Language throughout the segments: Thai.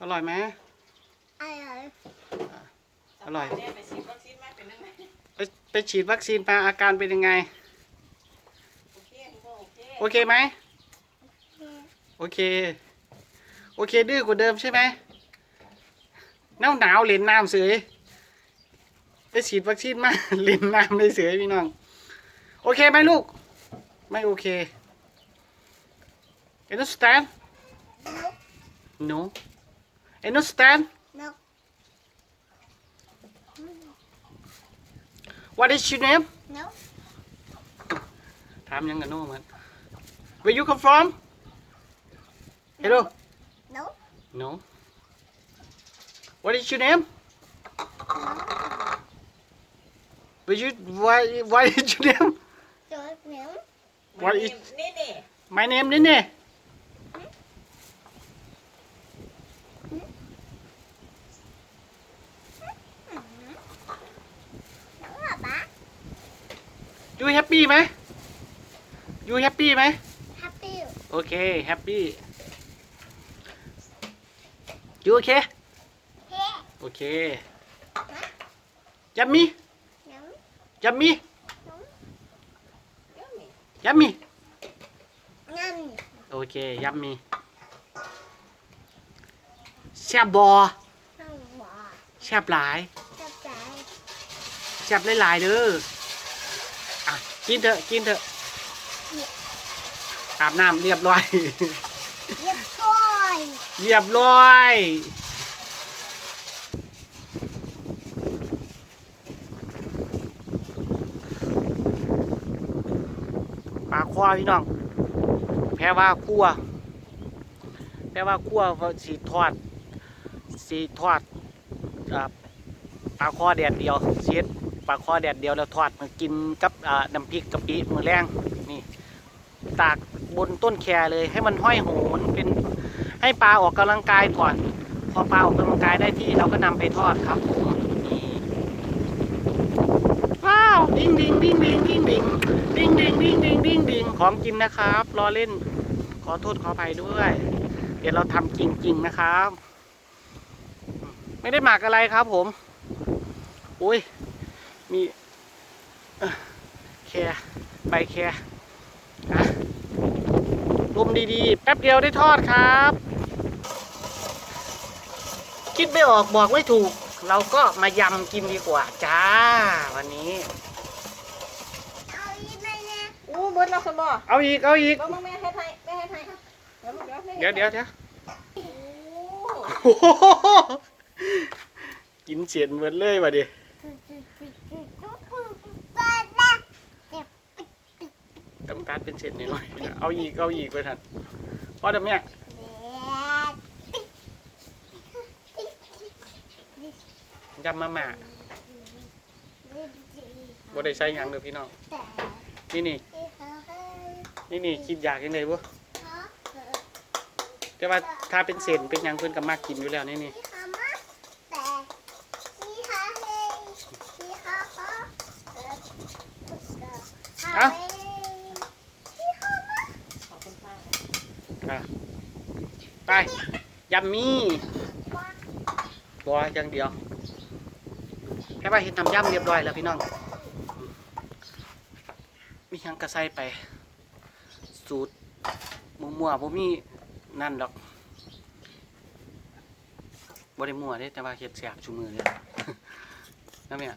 อร่อยไหมอร่อยอร่อยเนี่ยไปฉีดวัคซีนมาเป็นยังไงไปไปฉีดวัคซีนมาอาการเป็นยังไงโอเคคุณพ่อโอเคโอเคไหมโอเค โอเคดื้อกว่าเดิมใช่ไหมหนาวหนาวๆเล่นน้ำเสยไปฉีดวัคซีนมาเล่นน้ำเลยเสยพี่น้อง โอเคไหมลูก ไม่โอเค understand no understand นก what is your name นก ถามยังกันโน่มัน where you come from hello นก no what is your name where you why why is your name ตัวเหนียว What is นี่นี่ my name นี่ You happy ไหม you happy ไหมแฮปปี้โอเค happy you okay เฮ้โอเค yummy น้อง yummy น้อง yummy งั้นโอเค yummy แซ่บบอน้องหวาแซ่บหลายจะใจ แซ่บหลายๆเด้ออะ กินเถอะกินเถอะอาบน้ำเรียบร้อย เรียบร้อยเรียบร้อยปลาควาพี่น้อง แพ้ว่าคั่วแพ้ว่าคั่วว่าสีทอดสีทอดอ่าปลาคอแดดเดียวเสียด ปลาคอแดดเดียวแล้วทอดมากินกับน้ำพริกกะปิมือแรงนี่ตากบนต้นแคเลยให้มันห้อยโหนเป็นให้ปลาออกกำลังกายก่อน พอปลาออกกำลังกายได้ที่เราก็นำไปทอดครับนี่ว้าวดิ้งดิ้งดิ้งดิ้งดิ้งดิ้งดิ้งดิ้งดิ้งดิ้งดิ้งดิ้งของกินนะครับรอเล่น ขอโทษขออภัยด้วย เดี๋ยวเราทำจริง ๆ นะครับ ไม่ได้หมักอะไรครับผม อุ้ย มีเอ่อแคร์ใบแคร์นะลมดีๆ แป๊บเดียวได้ทอดครับ คิดไม่ออกบอกไม่ถูก เราก็มายำกินดีกว่าจ้า วันนี้ เอาอีกไหมเนี่ยอู้เบิดแล้วคุณพ่อเอาอีก เอาอีกเบิ่งแม่เฮ็ดให้แม่เฮ็ดให้เดี๋ยวเดี๋ยวเดี๋ยวเดี๋ยวเดี๋ยวโอ้โอ้โหกินเสียนเหมือนเลยว่ะดิ เปิดแล้วเจ็บ ต้องตั ดเป็นเศษน้อยๆเอาอีกเอาอีกไปทันพอเดี๋ยวแม่แดดยำมาม่าบ่ได้ใช้หยังเลยพี่น้องนี่นี่นี่นี่คิดอยากยังไงบ่แต่ว่าถ้าเป็นเศษเป็นหยังเพิ่นก็มากกินอยู่แล้วนี่นี่ ขอบคุณค่ะ อะไป ยัมมี่บัวอย่างเดียวแค่ว่าเห็นทำย่ำเรียบร้อยแล้วพี่น้อง มีหยังกระใส่ไป สูตรมั่วๆผมมีนั่นดอกบ่ได้มั่วเด้แต่ว่าเฮ็ดแซ่บชุมือเลยนะแม่นี่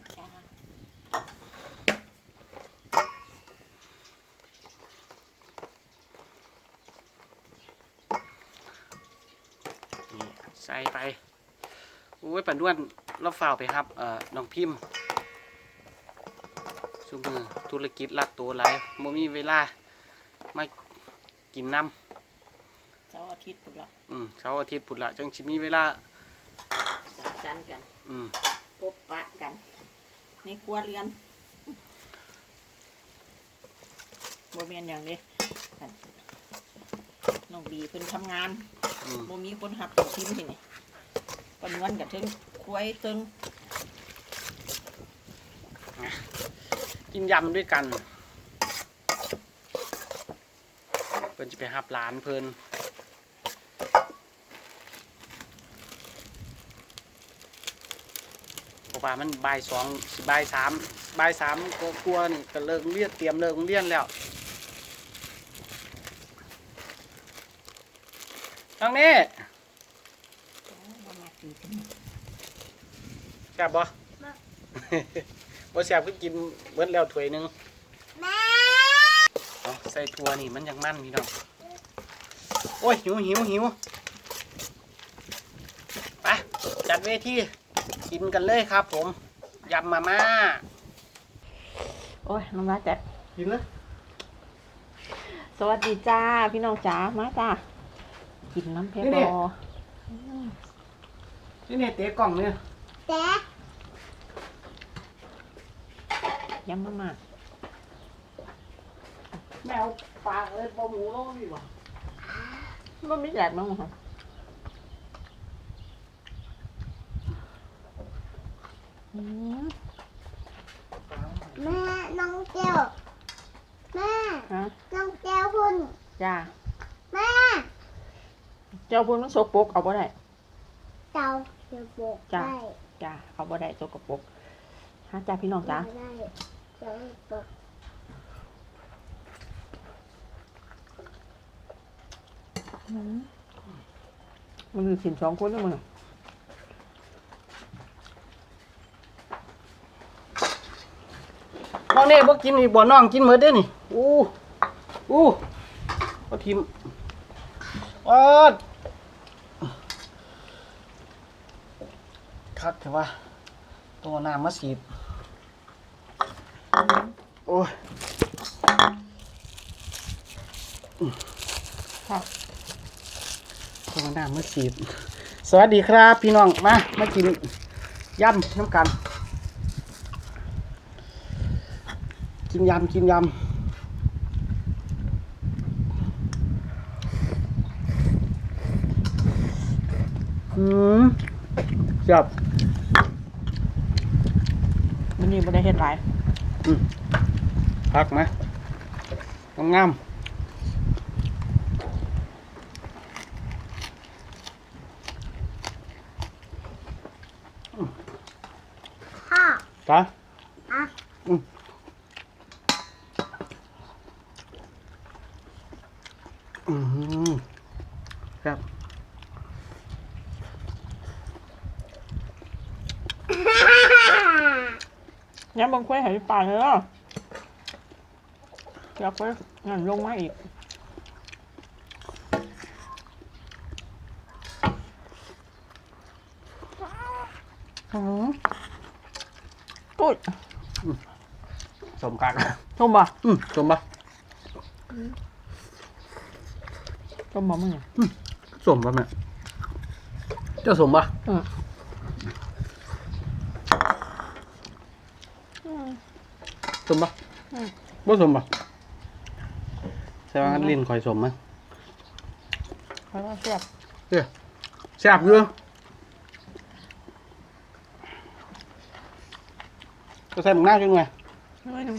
ไปโอ้ยปันด้วนเราฝ่าวไปครับเอ่อน้องพิมพ์ซุมือธุรกิจลักตัวหลายโมมีเวลามากินน้เสาร์อาทิตย์พุ่นละำอืมเสาร์อาทิตย์พุธละจังสิมีเวลา สังสรรค์กัน อืมพบปะกัน ในครัวเรือนบ่แม่นอย่างนี้น้องบีเพิ่นทำงานอืมบ่มีคนหับตัวทิ้งที่นี่ ปนวันกับเทิงคุ้ยเทิงกินยำด้วยกัน เพิ่นจะไปหับร้านเพิ่นบอกว่ามันบ่ายสองสิบ่ายสามบ่ายสามก็กลัวนี่ก็เลิกเรียนเตรียมเลิกเรียนแล้วน้องนี่ แซ่บบ่บ่แซ่บก็กินเบิดแล้วถ้วยหนึงแม่เอาใส่ถั่วนี่มันยังมันพี่น้องโอ้ยหิวหิวหิวไปจัดเวทีกินกันเลยครับผมยำมาม่าโอ้ยน้ำลายแตกกินเลยสวัสดีจ้า พี่น้องจ๋ามาจ้ากินน้ำเพชรบอนี่ เนี่ยเตะกล่องเนี่ยแต่ยำมาม่าแมวปลาเอ้ยปลาหมูลงดีกว่ามันไม่แดดมั้งคะอืมแม่น้องเจียวแม่ฮะน้องเจียวคุณจ้าแม่ เจ้าพูนมันสกปรกเอาบ่ได้ เจ้า จะบอกจ้ะได้จ้าเอาบ่ได้สกปรกฮะจ้าพี่น้องจ้าได้เจ้าบอกอืมมันมีสินสองคนแล้วมึงน้องเนี่ยบ่กินอีกบ่น้องกินหมดเด้อนี่อู้อู้เอาทิมออด คักแต่ว่าตัวน้ำมาสีบโอ้ยค่ะตัวน้ำมาสีบสวัสดีครับ พี่น้องมามากินยำน้ำกัน กินยำกินยำอืมจับมั นนี่บ่ได้เฮ็ดหลายพักไหมงามพ่อๆจ้ะอะอืมครับ ยำบางคุยให้ปลาเลยเนาะอยากไปงั้นลงมาอีกอืมตุ้ยสมกักชมบ่อืมสมปะชมบ่มึงเนี่ยสมปะแม่เจ้าสมปะอืม สมปะบ่สมปะใช่ว่าลิ้นคอยสมมั้ยเพราะว่าแซ่บแซ่บอยู่ก็ใส่หมึงหน้าจังไงน้อยหนึง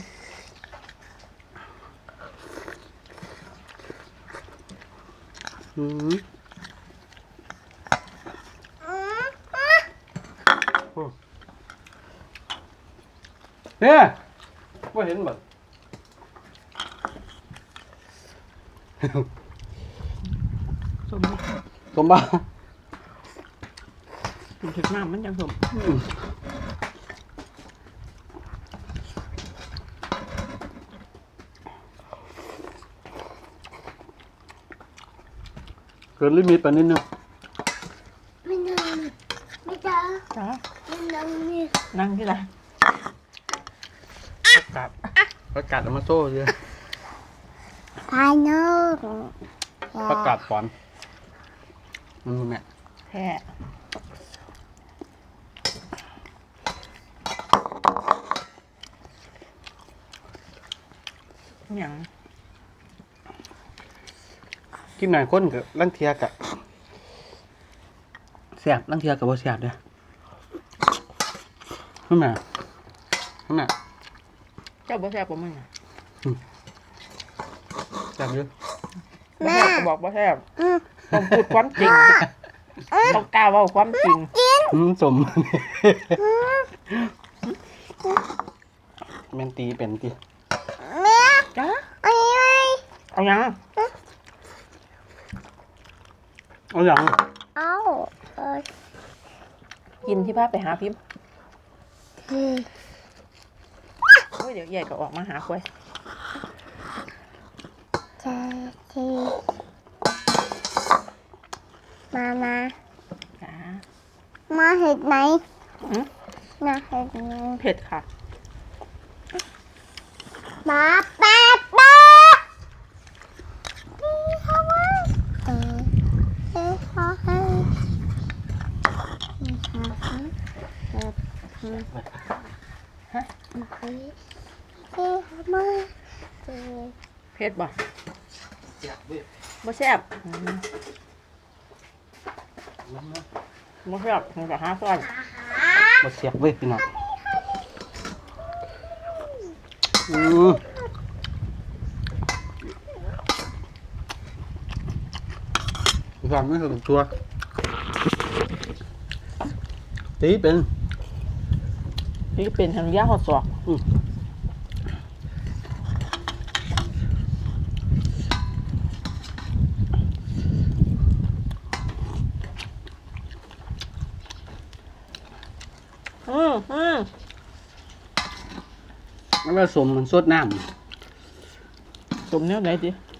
อืมอืมอะเนี่ย ว่าเห็นบ่สมบ่สมปะถึงถึงน้ำมันยังสมเกินลิมิตไปนิดนึงไม่นอนไม่เจอจ้าไม่นอนนี่นั่งที่ไหนประกาศ ประกาศเอามาโซ่เยอะพายนกประกาศปอนมันแม่แท้หยังกินหน่อยคนกับลังเทียกับแสบลังเทียกับบ่แสบเด้อนั่นน่ะนั่นน่ะเจ้าบ่แซ่บบ่มึงน่ะแสบอยู่บ่แซ่บก็บอกบ่แซ่บอืมต้องพูดความจริงพต้องกล้าเว่าความจริง อืมสมแม่นตีเป็นตีแม่จ้าอันนี้ไงเอายังเอาอย่างเอาเออกินที่บ้านไปหาพิมพ์ อืมโอ้ยเดี๋ยวใหญ่ก็ออกมาหาควายจะทีมามาจ้ามาเห็ดไหมอืมมาเห็ดไหมเผ็ดค่ะ มาแป๊บแป๊บนี่เขาว่าเออเออเขาให้นี่เขาให้เออเออฮะโอเคเออมาเออเผ็ดบ่บ่แซ่บอืมบ่แซ่บมันก็หาซ้อนมาเสียบเว้ยพี่น้องอืมฟังไม่ถูกตัวตีเป็น นี่เป็นทางย่าหอดศอกอืมอืมอืมแล้วก็สมมันสดน้สมเนี้ยไหนดิำ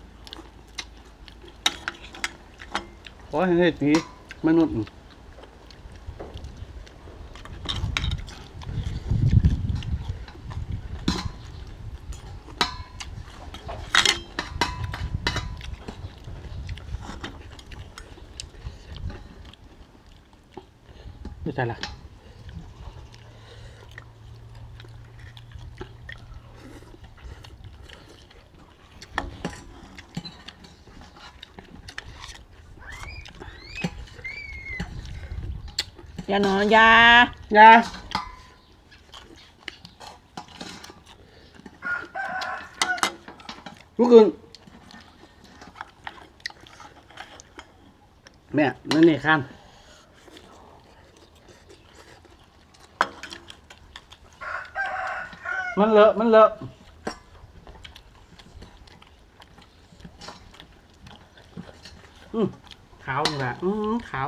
ขอให้ได้ตีมนุษย์ ไม่ใช่ละอย่านอนอยายาลูกอื่นแม่นั่นนี่ข้าม มันเลอะ มันเลอะ อืมขาวนี่แหละอืมขาว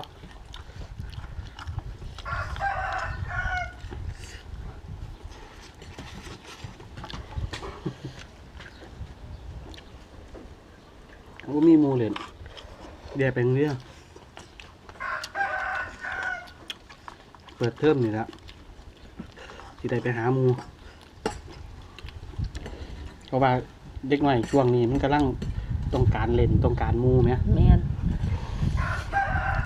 โอ้มีหมูเลยเดี๋ยวเป็นเรื่องเปิดเทอมนี่ละที่ได้ไปหามู ราะว่าเด็กหน่อยช่วงนี้มันกำลังต้องการเล่นต้องการหมูไหมแมน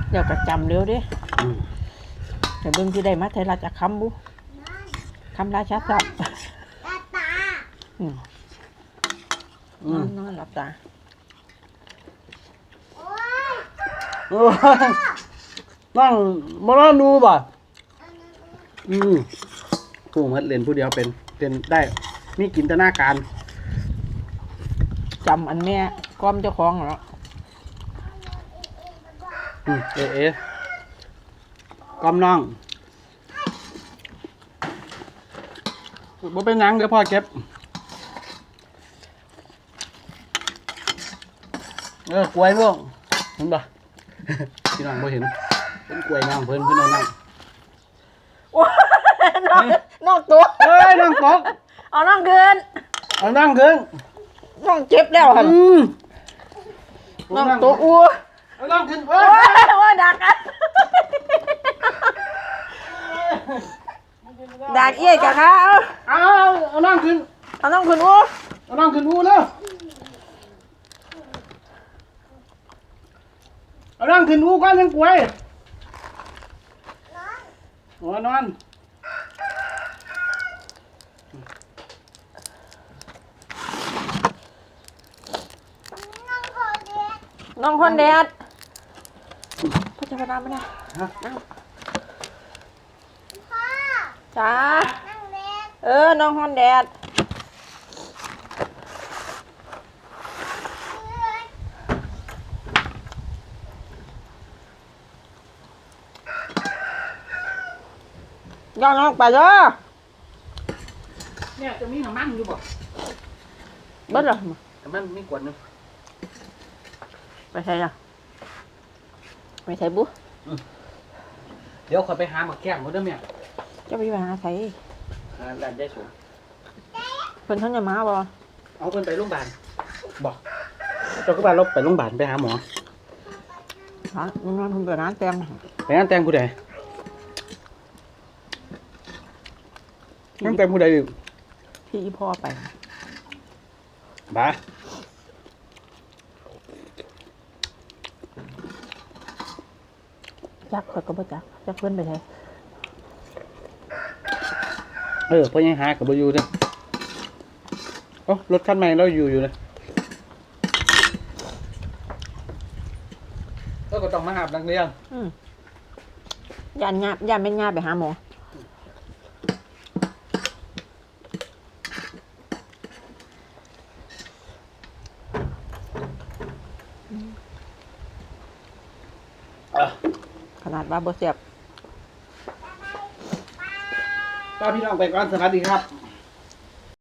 เดี๋ยวก็จำเร็วเด้อืมแต่เบิ่งที่ได้มาไทยราชคำบุคำราชาศัพท์ตาตาอืมอืนอมนนอนหลับตาโอ้ยโอ้ยนั่งมานั่งดูบ่ะอืมผู้มัดเล่นผู้เดียวเป็นเป็นได้ มีกินตนาการ จำอันแม่ก้อมเจ้าของเหรออืมเอะเอะกอมน้องบ่เป็นหยังเดี๋ยวพ่อเก็บเออกล้วยร่วงเห็นปะ พี่น้องบ่เห็นเป็นกล้วยน้องเพิ่นเพิ่นเอานั่งโอ้ยนอกนอกตัว เอ้ยน้องตกเอาน้องเกิน เอานั่งขึ้น น้องเจ็บแล้วค่ะอืมน้องตัวอ้วเอานั่งขึ้นเอ้โอ้ยยว่าดักอะดักเอี้ยกะค่ะเอาเอาเอานั่งขึ้นเอาน้องคุณอ้วเอานั่งขึ้นอูแล้วเอานั่งขึ้นอูก่อนยังกล้วยโอ้ยนอนน้อง น้องฮอนแดดพ่อจะมาน้ำไหมนะฮะ น้พ่อำจ้านั่งเล่นเออ น้องฮอนแดดเพื่อนย่องน้องไปเด้อเนี่ยจะมีหนังมั่งอยู่บ่เบิดเหรอแต่มันมีกวดหนึง ใช่ละไปใช่บุเดี๋ยวขอยไปหาหมักแก้มเขาเด้อแม่จะไปหาใส่หาด้านได้สูงเพิ่นทั้งจะมาบ่เอาเพิ่นไปโรงพยาบาลบอกเจ้าก็พาเราไปโรงพยาบาลไปหาหมอฮะมันนอนเพิ่นเปิดร้านแต่งไปงานแต่งผู้ใดงานแต่งผู้ใดอยู่ที่อีพ่อไปบ้า จักข่อยก็บ่จักจักเพิ่นไปใช่เออเพ่อยังหากับบอยู่เด้อโอ้รถคันใหม่เราอยู่อยู่เลยเออก็ต้องมาหาบนักเรียนอืมยานญาย่านแม่นญาไปหาหมอเออ ขนาด ว่าบ่เสียบป้าพี่น้องไปก่อนสวัสดีครับ